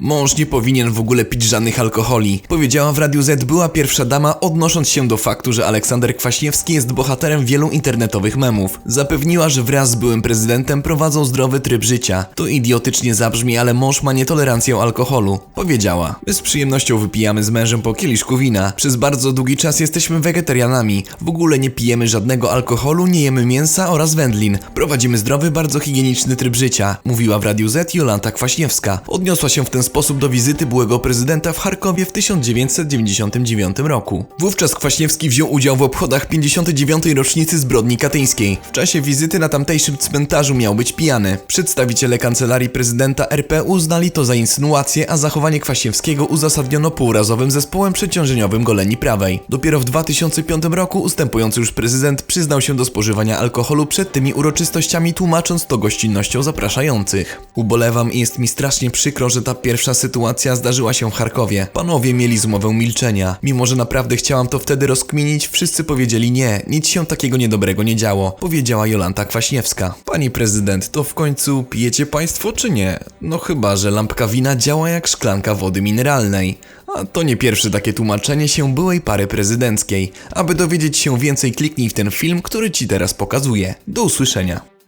Mąż nie powinien w ogóle pić żadnych alkoholi, powiedziała w Radiu Z była pierwsza dama, odnosząc się do faktu, że Aleksander Kwaśniewski jest bohaterem wielu internetowych memów. Zapewniła, że wraz z byłym prezydentem prowadzą zdrowy tryb życia. To idiotycznie zabrzmi, ale mąż ma nietolerancję alkoholu. Powiedziała. My z przyjemnością wypijamy z mężem po kieliszku wina. Przez bardzo długi czas jesteśmy wegetarianami. W ogóle nie pijemy żadnego alkoholu, nie jemy mięsa oraz wędlin. Prowadzimy zdrowy, bardzo higieniczny tryb życia, mówiła w Radiu Z Jolanta Kwaśniewska. Odniosła się w ten sposób do wizyty byłego prezydenta w Charkowie w 1999 roku. Wówczas Kwaśniewski wziął udział w obchodach 59. rocznicy zbrodni katyńskiej. W czasie wizyty na tamtejszym cmentarzu miał być pijany. Przedstawiciele kancelarii prezydenta RP uznali to za insynuację, a zachowanie Kwaśniewskiego uzasadniono półrazowym zespołem przeciążeniowym goleni prawej. Dopiero w 2005 roku ustępujący już prezydent przyznał się do spożywania alkoholu przed tymi uroczystościami, tłumacząc to gościnnością zapraszających. Ubolewam i jest mi strasznie przykro, że ta pierwsza sytuacja zdarzyła się w Charkowie. Panowie mieli zmowę milczenia. Mimo, że naprawdę chciałam to wtedy rozkminić, wszyscy powiedzieli nie, nic się takiego niedobrego nie działo, powiedziała Jolanta Kwaśniewska. Pani prezydent, to w końcu pijecie państwo czy nie? No chyba, że lampka wina działa jak szklanka wody mineralnej. A to nie pierwsze takie tłumaczenie się byłej pary prezydenckiej. Aby dowiedzieć się więcej, kliknij w ten film, który ci teraz pokazuję. Do usłyszenia.